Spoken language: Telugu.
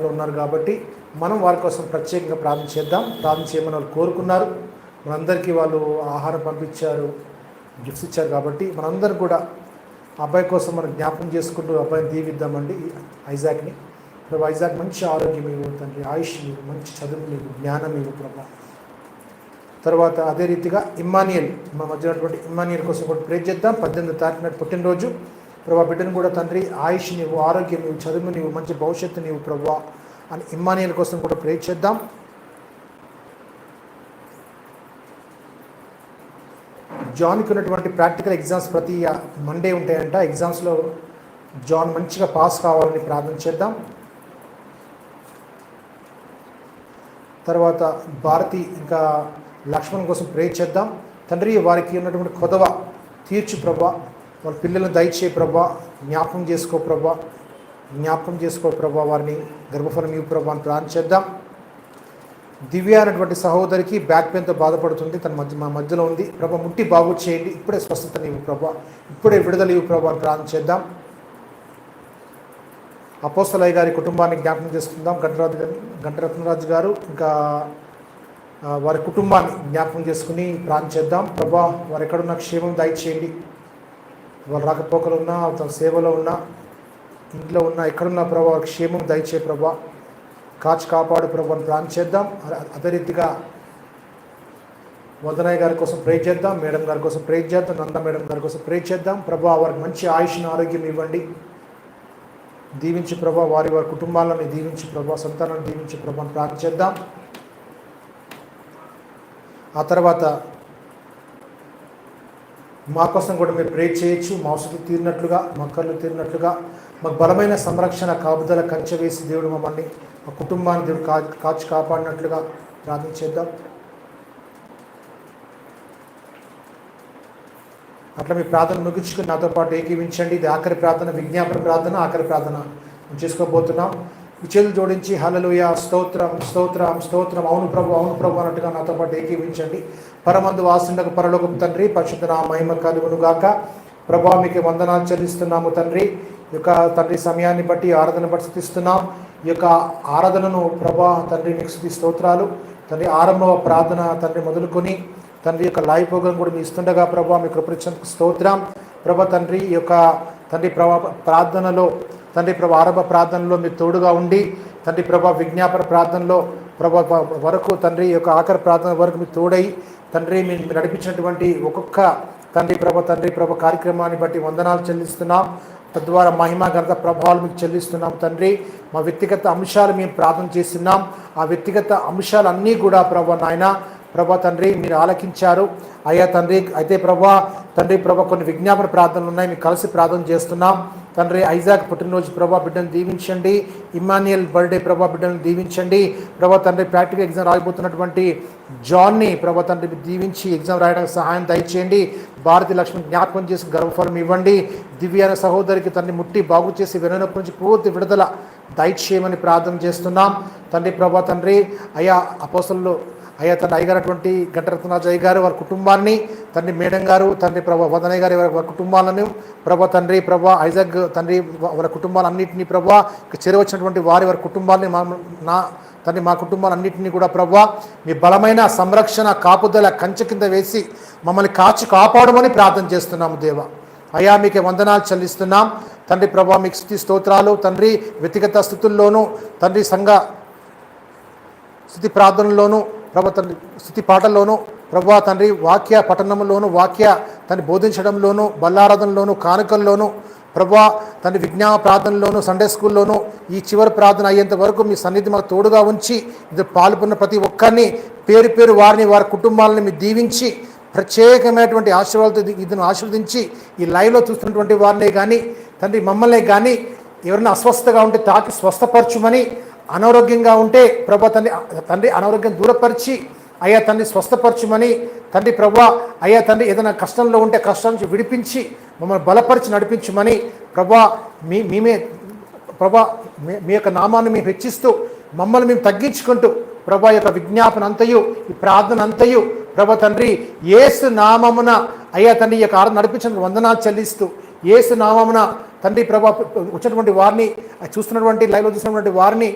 జ్ఞాపకంలో ఉన్నారు కాబట్టి మనం వారి కోసం ప్రత్యేకంగా ప్రార్థన చేద్దాం. ప్రార్థన చేయమని వాళ్ళు కోరుకున్నారు. మనందరికీ వాళ్ళు ఆహారం పంపించారు గిఫ్ట్స్ ఇచ్చారు కాబట్టి మనందరం కూడా అబ్బాయి కోసం మనం జ్ఞాపకం చేసుకుంటూ అబ్బాయిని దీవిద్దామండి. ఐజాక్ని. ప్రభు ఐజాక్ మంచి ఆరోగ్యం ఇవ్వు తండ్రి. ఆయుష్ ఇవ్వు మంచి చదువు ఇవ్వు జ్ఞానం ఇవ్వు ప్రభా. తర్వాత అదే రీతిగా ఇమ్మానియల్ మా మధ్య ఉన్నటువంటి ఇమ్మానియల్ కోసం కూడా ప్రే చేద్దాం. పద్దెనిమిది తారీఖు పుట్టినరోజు. ప్రభా బిడ్డను కూడా తండ్రి ఆయుష్ నీవు ఆరోగ్యం నీవు చదువు నీవు మంచి భవిష్యత్తు నీవు ప్రభా అని ఇమ్మానియల్ కోసం కూడా ప్రే చేద్దాం. జాన్కి ఉన్నటువంటి ప్రాక్టికల్ ఎగ్జామ్స్ ప్రతి మండే ఉంటాయంట. ఎగ్జామ్స్లో జాన్ మంచిగా పాస్ కావాలని ప్రార్థన చేద్దాం. తర్వాత భారతి ఇంకా లక్ష్మణ్ కోసం ప్రే చేద్దాం. తండ్రి వారికి ఉన్నటువంటి కొదవ తీర్చు ప్రభా వాళ్ళ పిల్లలను దయచే ప్రభా జ్ఞాపకం చేసుకో ప్రభా జ్ఞాపకం చేసుకో ప్రభా వారిని గర్భఫలం ఇవ్వు ప్రభా అని ప్రార్థన చేద్దాం. దివ్య అనేటువంటి సహోదరికి బ్యాక్ పెయిన్తో బాధపడుతుంది తన మధ్య మా మధ్యలో ఉంది. ప్రభా ముట్టి బాగు చేయండి ఇప్పుడే స్వస్థతని నీవు ప్రభా ఇప్పుడే విడుదల ఇవ్వు ప్రభా అని ప్రార్థన చేద్దాం. అపోస్తలయ్య గారి కుటుంబాన్ని జ్ఞాపకం చేసుకుందాం. గంటరాజు గారు గంటరత్నరాజు గారు ఇంకా వారి కుటుంబాన్ని జ్ఞాపకం చేసుకుని ప్రార్థన చేద్దాం. ప్రభా వారు ఎక్కడున్న క్షేమం దయచేయండి. వాళ్ళ రాకపోకలు ఉన్నా తన సేవలో ఉన్నా ఇంట్లో ఉన్న ఎక్కడున్నా ప్రభా క్షేమం దయచే ప్రభా. కాచి కాపాడు ప్రభు అని చేద్దాం. అదే రీతిగా వదనయ్య గారి కోసం ప్రే చేద్దాం మేడం గారి కోసం ప్రే చేద్దాం నంద మేడం గారి కోసం ప్రే చేద్దాం. ప్రభా వారికి మంచి ఆయుష్ను ఆరోగ్యం ఇవ్వండి. దీవించి ప్రభా వారి వారి కుటుంబాలను దీవించి ప్రభా సంతానాన్ని దీవించి ప్రభాని ప్రార్థన చేద్దాం. ఆ తర్వాత మా కోసం కూడా మీరు ప్రే చేయొచ్చు. మా అవసరం తీరినట్లుగా మా కళ్ళు తీరినట్లుగా మాకు బలమైన సంరక్షణ కాపుదల కంచె వేసి దేవుడు మమ్మల్ని మా కుటుంబాన్ని దేవుడు కా కాచి కాపాడినట్లుగా ప్రార్థన చేద్దాం. అట్లా మీ ప్రార్థన ముగించుకుని నాతో పాటు ఏకీవించండి. ఇది ఆఖరి ప్రార్థన విజ్ఞాపన ప్రార్థన ఆఖరి ప్రార్థన చేసుకోబోతున్నాం. విచేలు జోడించి హలలుయ స్తోత్రం స్తోత్రం స్తోత్రం అవును ప్రభు అవును ప్రభు అన్నట్టుగా నాతో పాటు ఏకీవించండి. పరమందు వాసుండకు పరలోకం తండ్రి పరిశుద్ధ నా మహిమ కలుగునుగాక. ప్రభా మీకు వందనాలు చెల్లిస్తున్నాము తండ్రి. ఈ యొక్క తండ్రి సమయాన్ని బట్టి ఆరాధన బట్టి స్థుతిస్తున్నాం. ఈ యొక్క ఆరాధనను ప్రభా తండ్రి మీకు స్థుతి స్తోత్రాలు. తండ్రి ఆరంభ ప్రార్థన తండ్రి మొదలుకొని తండ్రి యొక్క లైవ్ ప్రోగ్రాం కూడా మీ ఇస్తుండగా ప్రభా మీ కృపరిచందుకు స్తోత్రం. ప్రభా తండ్రి ఈ యొక్క తండ్రి ప్రభా ప్రార్థనలో తండ్రి ప్రభా ఆరంభ ప్రార్థనలో మీరు తోడుగా ఉండి తండ్రి ప్రభా విజ్ఞాపన ప్రార్థనలో ప్రభా వరకు తండ్రి యొక్క ఆఖరి ప్రార్థన వరకు మీరు తోడై తండ్రి మీరు నడిపించినటువంటి ఒక్కొక్క తండ్రి ప్రభ తండ్రి ప్రభ కార్యక్రమాన్ని బట్టి వందనాలు చెల్లిస్తున్నాం. తద్వారా మహిమ గణత ప్రభావాలు మీకు చెల్లిస్తున్నాం తండ్రి. మా వ్యక్తిగత అంశాలు మేము ప్రార్థన చేస్తున్నాం. ఆ వ్యక్తిగత అంశాలన్నీ కూడా ప్రభా నాయన ప్రభా తండ్రి మీరు ఆలకించారు. అయ్యా తండ్రి అయితే ప్రభా తండ్రి ప్రభా కొన్ని విజ్ఞాపన ప్రార్థనలు ఉన్నాయి. మీకు కలిసి ప్రార్థన చేస్తున్నాం. తండ్రి ఐజాక్ పుట్టినరోజు ప్రభా బిడ్డను దీవించండి. ఇమాన్యుయల్ బర్త్డే ప్రభా బిడ్డను దీవించండి. ప్రభా తండ్రి ప్రాక్టికల్ ఎగ్జామ్ రాయబోతున్నటువంటి జాన్ని ప్రభా తండ్రి దీవించి ఎగ్జామ్ రాయడానికి సహాయం దయచేయండి. భారతి లక్ష్మి జ్ఞాపకం చేసి గర్వఫలం ఇవ్వండి. దివ్యాన సహోదరికి తండ్రి ముట్టి బాగు చేసి వెనునొప్పి నుంచి పూర్తి విడుదల దయచేయమని ప్రార్థన చేస్తున్నాం. తండ్రి ప్రభా తండ్రి అయా అపోసల్లో అయ్యా తన అయ్యగారటువంటి గంటరత్నాజు అయ్య గారు వారి కుటుంబాన్ని తండ్రి మేడం గారు తండ్రి ప్రభా వదనయ్య గారి వారి వారి కుటుంబాలను ప్రభా తండ్రి ప్రభా ఐజాగ్ తండ్రి వారి కుటుంబాలన్నింటినీ ప్రభా ఇక చేరవచ్చినటువంటి వారి వారి కుటుంబాలని మా నా తండ్రి మా కుటుంబాలన్నింటినీ కూడా ప్రభా మీ బలమైన సంరక్షణ కాపుదల కంచె కింద వేసి మమ్మల్ని కాచి కాపాడమని ప్రార్థన చేస్తున్నాము దేవా. అయా మీకు వందనాలు చెల్లిస్తున్నాం. తండ్రి ప్రభా మీకు స్థుతి స్తోత్రాలు. తండ్రి వ్యక్తిగత స్థుతుల్లోనూ తండ్రి సంఘ స్థుతి ప్రార్థనలోనూ ప్రభా తండ్రి స్థుతి పాటల్లోనూ ప్రభా తండ్రి వాక్య పఠనంలోను వాక్య తను బోధించడంలోను బల్లారాధనలోను కానుకల్లోను ప్రభా తండ్రి విజ్ఞాన ప్రార్థనలోను సండే స్కూల్లోను ఈ చివరి ప్రార్థన అయ్యేంత వరకు మీ సన్నిధి మాకు తోడుగా ఉంచి ఇది పాల్గొన్న ప్రతి ఒక్కరిని పేరు పేరు వారిని వారి కుటుంబాలని మీరు దీవించి ప్రత్యేకమైనటువంటి ఆశీర్వాదాలతో ఇది- ఆశీర్వదించి ఈ లైవ్లో చూస్తున్నటువంటి వారినే కానీ తండ్రి మమ్మల్ని కానీ ఎవరైనా అస్వస్థగా ఉంటే తాకి స్వస్థపరచుమని అనారోగ్యంగా ఉంటే ప్రభా తండ్రి తండ్రి అనారోగ్యం దూరపరిచి అయ్యా తండ్రి స్వస్థపరచుమని తండ్రి ప్రభా అయ్యా తండ్రి ఏదైనా కష్టంలో ఉంటే కష్టం నుంచి విడిపించి మమ్మల్ని బలపరిచి నడిపించమని ప్రభా మీ మేమే ప్రభా మీ- యొక్క నామాన్ని మేము హెచ్చిస్తూ మమ్మల్ని మేము తగ్గించుకుంటూ ప్రభా యొక్క విజ్ఞాపన అంతయు ఈ ప్రార్థన అంతయు ప్రభా తండ్రి ఏసు నామమున అయ్యా తండ్రి ఈ యొక్క ఆరు నడిపించిన వందనాలు చెల్లిస్తూ ఏసు నామమున తండ్రి ప్రభా వచ్చినటువంటి వారిని చూస్తున్నటువంటి లైవ్లో చూసినటువంటి వారిని